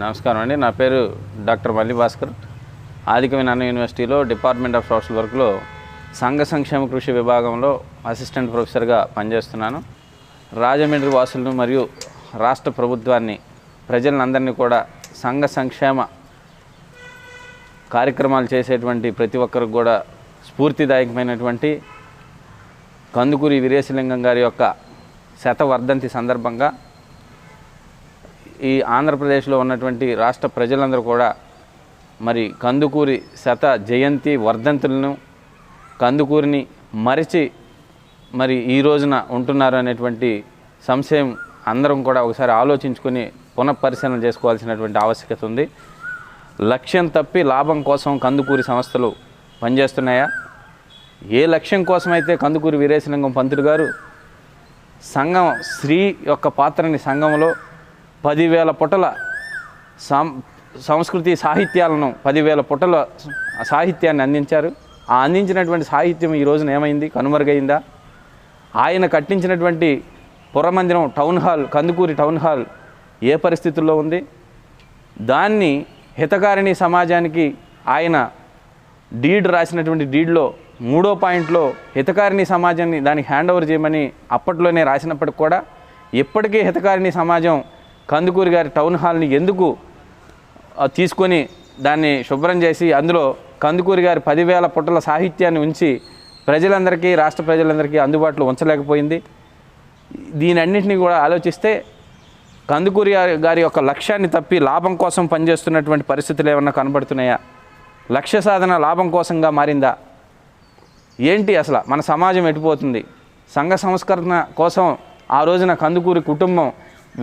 నమస్కారం అండి. నా పేరు డాక్టర్ మల్లి భాస్కర్. ఆదికవి నాన్న యూనివర్సిటీలో డిపార్ట్మెంట్ ఆఫ్ సోషల్ వర్క్లో సంఘ సంక్షేమ కృషి విభాగంలో అసిస్టెంట్ ప్రొఫెసర్గా పనిచేస్తున్నాను. రాజమండ్రి వాసులను మరియు రాష్ట్ర ప్రభుత్వాన్ని ప్రజలందరినీ కూడా సంఘ సంక్షేమ కార్యక్రమాలు చేసేటువంటి ప్రతి ఒక్కరికి కూడా స్ఫూర్తిదాయకమైనటువంటి కందుకూరి వీరేశలింగం గారి యొక్క శతవర్ధంతి సందర్భంగా ఈ ఆంధ్రప్రదేశ్లో ఉన్నటువంటి రాష్ట్ర ప్రజలందరూ కూడా మరి కందుకూరి శత జయంతి వర్ధంతులను కందుకూరిని మరిచి మరి ఈ రోజున ఉంటున్నారు అనేటువంటి సంశయం అందరం కూడా ఒకసారి ఆలోచించుకొని పునఃపరిశీలన చేసుకోవాల్సినటువంటి ఆవశ్యకత ఉంది. లక్ష్యం తప్పి లాభం కోసం కందుకూరి సంస్థలు పనిచేస్తున్నాయా? ఏ లక్ష్యం కోసమైతే కందుకూరి వీరేశలింగం పంతులు గారు సంఘం స్త్రీ యొక్క పాత్రని సంఘంలో పదివేల పుటల సం సంస్కృతి సాహిత్యాలను పదివేల పుటల సాహిత్యాన్ని అందించారు. ఆ అందించినటువంటి సాహిత్యం ఈ రోజున ఏమైంది? కనుమరుగైందా? ఆయన కట్టించినటువంటి పురమందిరం town hall Kandukuri town hall ఏ పరిస్థితుల్లో ఉంది? దాన్ని హితకారిణి సమాజానికి ఆయన డీడ్ రాసినటువంటి డీడ్లో మూడో పాయింట్లో హితకారిణి సమాజాన్ని దానికి హ్యాండ్ ఓవర్ చేయమని అప్పట్లోనే రాసినప్పటికి కూడా ఇప్పటికీ హితకారిణి సమాజం కందుకూరి గారి టౌన్ హాల్ని ఎందుకు తీసుకొని దాన్ని శుభ్రం చేసి అందులో కందుకూరి గారి పదివేల పుటల సాహిత్యాన్ని ఉంచి ప్రజలందరికీ రాష్ట్ర ప్రజలందరికీ అందుబాటులో ఉంచలేకపోయింది. దీనన్నింటినీ కూడా ఆలోచిస్తే కందుకూరి గారి- గారి యొక్క లక్ష్యాన్ని తప్పి లాభం కోసం పనిచేస్తున్నటువంటి పరిస్థితులు ఏమన్నా కనబడుతున్నాయా? లక్ష్య సాధన లాభం కోసంగా మారిందా? ఏంటి అసలు మన సమాజం ఎటుపోతుంది? సంఘ సంస్కరణ కోసం ఆ రోజున కందుకూరి కుటుంబం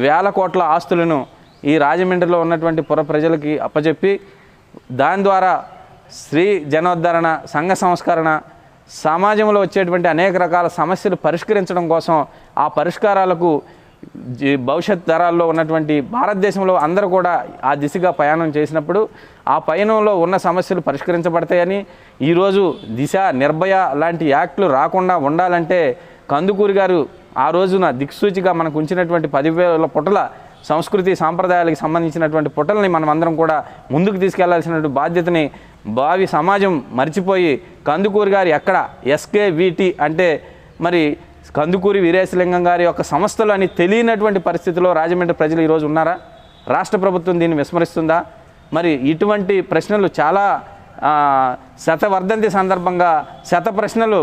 వేల కోట్ల ఆస్తులను ఈ రాజమండ్రిలో ఉన్నటువంటి పుర ప్రజలకి అప్పచెప్పి దాని ద్వారా స్త్రీ జనోద్ధరణ సంఘ సంస్కరణ సమాజంలో వచ్చేటువంటి అనేక రకాల సమస్యలు పరిష్కరించడం కోసం ఆ పరిష్కారాలకు జీ- భవిష్యత్ తరాల్లో ఉన్నటువంటి భారతదేశంలో అందరూ కూడా ఆ దిశగా ప్రయాణం చేసినప్పుడు ఆ పయనంలో ఉన్న సమస్యలు పరిష్కరించబడతాయని ఈరోజు దిశ నిర్భయ లాంటి యాక్ట్లు రాకుండా ఉండాలంటే కందుకూరి గారు ఆ రోజున దిక్సూచిగా మనకు ఉంచినటువంటి పదివేల పుటల సంస్కృతి సాంప్రదాయాలకు సంబంధించినటువంటి పుటల్ని మనం అందరం కూడా ముందుకు తీసుకెళ్ళాల్సినటువంటి బాధ్యతని భావి సమాజం మర్చిపోయి కందుకూరి గారు ఎక్కడ ఎస్కేవిటి అంటే మరి కందుకూరి వీరేశలింగం గారి యొక్క సంస్థలు అని తెలియనటువంటి పరిస్థితిలో రాజమండ్రి ప్రజలు ఈరోజు ఉన్నారా? రాష్ట్ర ప్రభుత్వం దీన్ని విస్మరిస్తుందా? మరి ఇటువంటి ప్రశ్నలు చాలా శతవర్ధంతి సందర్భంగా శత ప్రశ్నలు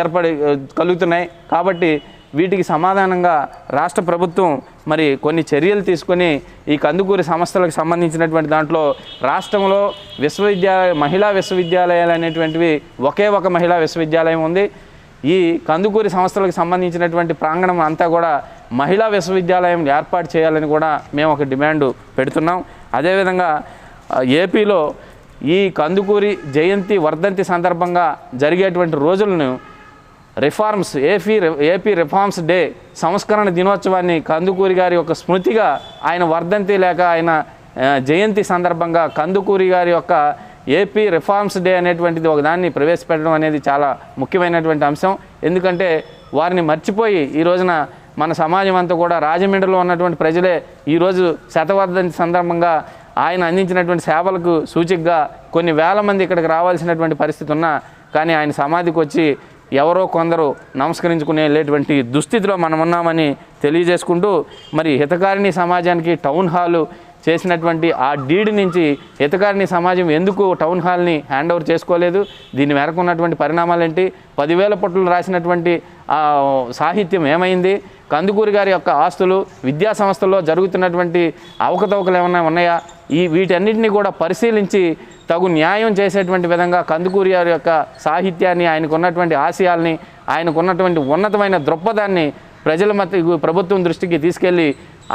ఏర్పడి కలుగుతున్నాయి. కాబట్టి వీటికి సమాధానంగా రాష్ట్ర ప్రభుత్వం మరి కొన్ని చర్యలు తీసుకొని ఈ కందుకూరి సంస్థలకు సంబంధించినటువంటి దాంట్లో రాష్ట్రంలో విశ్వవిద్యాలయ మహిళా విశ్వవిద్యాలయాలు అనేటువంటివి ఒకే ఒక మహిళా విశ్వవిద్యాలయం ఉంది. ఈ కందుకూరి సంస్థలకు సంబంధించినటువంటి ప్రాంగణం అంతా కూడా మహిళా విశ్వవిద్యాలయం ఏర్పాటు చేయాలని కూడా మేము ఒక డిమాండ్ పెడుతున్నాం. అదేవిధంగా ఏపీలో ఈ కందుకూరి జయంతి వర్ధంతి సందర్భంగా జరిగేటువంటి రోజులను reforms AP AP reforms day సంస్కరణ దినోత్సవాన్ని కందుకూరి గారి యొక్క స్మృతిగా ఆయన వర్ధంతి లేక ఆయన జయంతి సందర్భంగా కందుకూరి గారి యొక్క ఏపీ రిఫార్మ్స్ డే అనేటువంటిది ఒక దాన్ని ప్రవేశపెట్టడం అనేది చాలా ముఖ్యమైనటువంటి అంశం. ఎందుకంటే వారిని మర్చిపోయి ఈ రోజున మన సమాజం అంతా కూడా రాజమండ్రిలో ఉన్నటువంటి ప్రజలే ఈరోజు శతవర్ధంతి సందర్భంగా ఆయన అందించినటువంటి సేవలకు సూచికగా కొన్ని వేల మంది ఇక్కడికి రావాల్సినటువంటి పరిస్థితి ఉన్నా కానీ ఆయన సమాధికి వచ్చి ఎవరో కొందరు నమస్కరించుకునే దుస్థితిలో మనం ఉన్నామని తెలియజేసుకుంటూ మరి హితకారిణి సమాజానికి టౌన్ హాలు చేసినటువంటి ఆ డీడ్ నుంచి ఇతకారిని సమాజం ఎందుకు టౌన్ హాల్ని హ్యాండ్ ఓవర్ చేసుకోలేదు? దీని మేరకు ఉన్నటువంటి పరిణామాలు ఏంటి పదివేల పుట్టలు రాసినటువంటి ఆ సాహిత్యం ఏమైంది? కందుకూరి గారి యొక్క ఆస్తులు విద్యా సంస్థల్లో జరుగుతున్నటువంటి అవకతవకలు ఏమైనా ఉన్నాయా? ఈ వీటన్నిటిని కూడా పరిశీలించి తగు న్యాయం చేసేటువంటి విధంగా కందుకూరి గారి యొక్క సాహిత్యాన్ని ఆయనకు ఉన్నటువంటి ఆశయాల్ని ఆయనకు ఉన్నటువంటి ఉన్నతమైన దృక్పథాన్ని ప్రజల మధ్య ప్రభుత్వం దృష్టికి తీసుకెళ్ళి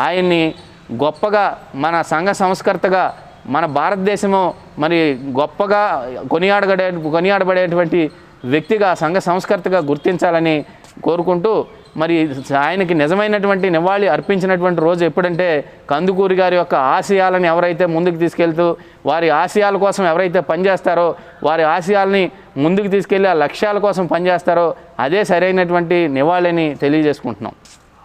ఆయన్ని గొప్పగా మన సంఘ సంస్కర్తగా మన భారతదేశము మరి గొప్పగా కొనియాడగడే కొనియాడబడేటువంటి వ్యక్తిగా సంఘ సంస్కర్తగా గుర్తించాలని కోరుకుంటూ మరి ఆయనకి నిజమైనటువంటి నివాళి అర్పించినటువంటి రోజు ఎప్పుడంటే కందుకూరి గారి యొక్క ఆశయాలను ఎవరైతే ముందుకు తీసుకెళ్తూ వారి ఆశయాల కోసం ఎవరైతే పనిచేస్తారో వారి ఆశయాల్ని ముందుకు తీసుకెళ్ళి ఆ లక్ష్యాల కోసం పనిచేస్తారో అదే సరైనటువంటి నివాళిని తెలియజేసుకుంటున్నాం.